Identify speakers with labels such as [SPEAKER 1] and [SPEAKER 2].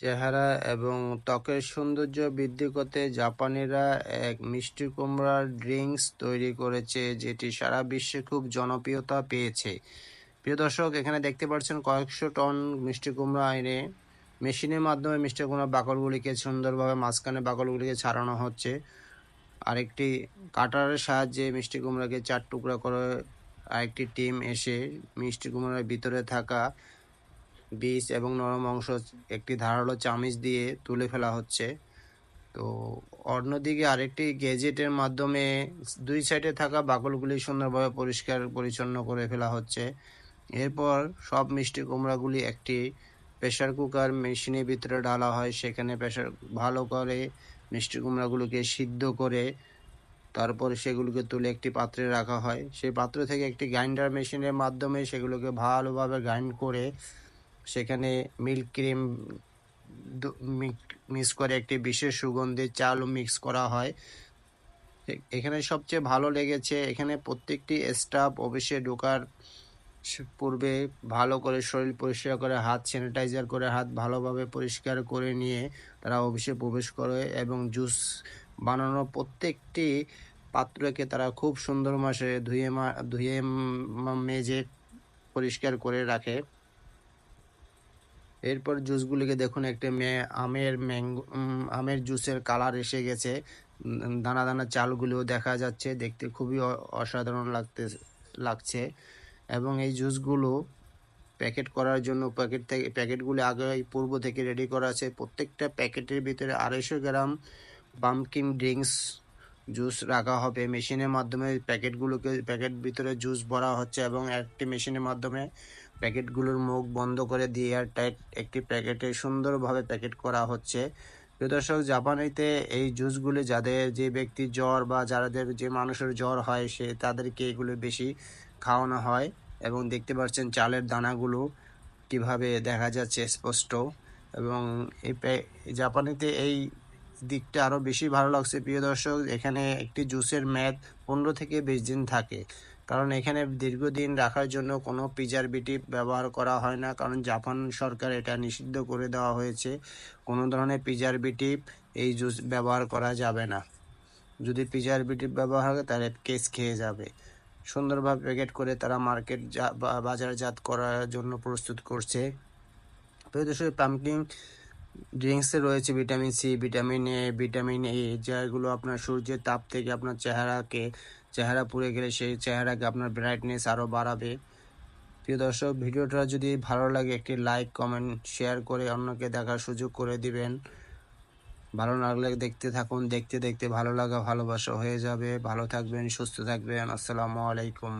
[SPEAKER 1] চেহারা এবং ত্বকের সৌন্দর্য বৃদ্ধি করতে জাপানিরা এক মিষ্টি কুমড়ার ড্রিঙ্কস তৈরি করেছে, যেটি সারা বিশ্বে খুব জনপ্রিয়তা পেয়েছে। প্রিয় দর্শক, এখানে দেখতে পাচ্ছেন কয়েকশো টন মিষ্টি কুমড়া আইনে মেশিনের মাধ্যমে মিষ্টি কুমড়া বাকলগুলিকে সুন্দরভাবে মাঝখানে বাকলগুলিকে ছাড়ানো হচ্ছে। আরেকটি কাটারের সাহায্যে মিষ্টি কুমড়াকে চার টুকরা করে আরেকটি টিম এসে মিষ্টি কুমড়ার ভিতরে থাকা বীজ এবং নরম অংশ একটি ধারালো চামিচ দিয়ে তুলে ফেলা হচ্ছে। তো অন্যদিকে আরেকটি গেজেটের মাধ্যমে দুই সাইডে থাকা বাকলগুলি সুন্দরভাবে পরিষ্কার পরিচ্ছন্ন করে ফেলা হচ্ছে। এরপর সব মিষ্টি কুমড়াগুলি একটি প্রেশার কুকার মেশিনের ভিতরে ঢালা হয়। সেখানে প্রেশার ভালো করে মিষ্টি কুমড়াগুলোকে সিদ্ধ করে তারপর সেগুলোকে তুলে একটি পাত্রে রাখা হয়। সেই পাত্র থেকে একটি গ্রাইন্ডার মেশিনের মাধ্যমে সেগুলোকে ভালোভাবে গ্রাইন্ড করে সেখানে মিল্ক ক্রিম মিক্স করে একটি বিশেষ সুগন্ধি চালও মিক্স করা হয়। এখানে সবচেয়ে ভালো লেগেছে, এখানে প্রত্যেকটি স্টাফ অফিসে ঢোকার পূর্বে ভালো করে শরীর পরিষ্কার করে, হাত স্যানিটাইজার করে, হাত ভালোভাবে পরিষ্কার করে নিয়ে তারা অফিসে প্রবেশ করে এবং জুস বানানো প্রত্যেকটি পাত্রকে তারা খুব সুন্দর মাসে ধুয়ে মা ধুয়ে মেজে পরিষ্কার করে রাখে। এরপর জুসগুলিকে দেখুন, একটা আমের ম্যাঙ্গো আমের জুসের কালার এসে গেছে। দানা দানা চালগুলিও দেখা যাচ্ছে, দেখতে খুবই অসাধারণ লাগতে, লাগছে। এবং এই জুসগুলো প্যাকেট করার জন্য, প্যাকেট থেকে, প্যাকেটগুলি আগে পূর্ব থেকে রেডি করা আছে। প্রত্যেকটা প্যাকেটের ভিতরে আড়াইশো গ্রাম পাম্পকিন ড্রিঙ্কস জুস রাখা হবে। মেশিনের মাধ্যমে প্যাকেটগুলোকে, প্যাকেট ভিতরে জুস ভরা হচ্ছে এবং একটি মেশিনের মাধ্যমে প্যাকেটগুলোর মুখ বন্ধ করে দিয়ে এয়ার টাইট একটি প্যাকেটে সুন্দরভাবে প্যাকেট করা হচ্ছে। প্রিয় দর্শক, জাপানিতে এই জুসগুলি যাদের যে ব্যক্তির জ্বর বা যাদের যে মানুষের জ্বর হয়, সে তাদেরকে এগুলো বেশি খাওয়ানো হয় এবং দেখতে পাচ্ছেন চালের দানাগুলো কীভাবে দেখা যাচ্ছে স্পষ্ট এবং এই জাপানিতে এই দিকটা আরও বেশি ভালো লাগছে। প্রিয় দর্শক, এখানে একটি জুসের মেয়াদ পনেরো থেকে বিশ দিন থাকে। কারণ এখানে দীর্ঘদিন রাখার জন্য কোনো প্রিজারভেটিভ ব্যবহার করা হয় না। কারণ জাপান সরকার এটা নিষিদ্ধ করে দেওয়া হয়েছে। কোনো ধরনের প্রিজারভেটিভ এই জুস ব্যবহার করা যাবে না। যদি প্রিজারভেটিভ ব্যবহার হয়, তাহলে কেস খেয়ে যাবে। সুন্দরভাবে প্যাকেট করে তারা মার্কেট যা বাজারজাত করার জন্য প্রস্তুত করছে। প্রিয় দর্শক পাম্পকিন ড্রিঙ্কসে রয়েছে vitamin C vitamin A vitamin A যেগুলো আপনার সূর্যের তাপ থেকে আপনার চেহারাকে চেহারা পুড়ে গেলে সেই চেহারাকে আপনার ব্রাইটনেস আরও বাড়াবে। প্রিয় দর্শক, ভিডিওটা যদি ভালো লাগে, একটি লাইক কমেন্ট শেয়ার করে অন্যকে দেখার সুযোগ করে দিবেন। ভালো লাগলে দেখতে থাকুন, দেখতে দেখতে ভালো লাগা, ভালোবাসা হয়ে যাবে। ভালো থাকবেন, সুস্থ থাকবেন। আসসালামু আলাইকুম।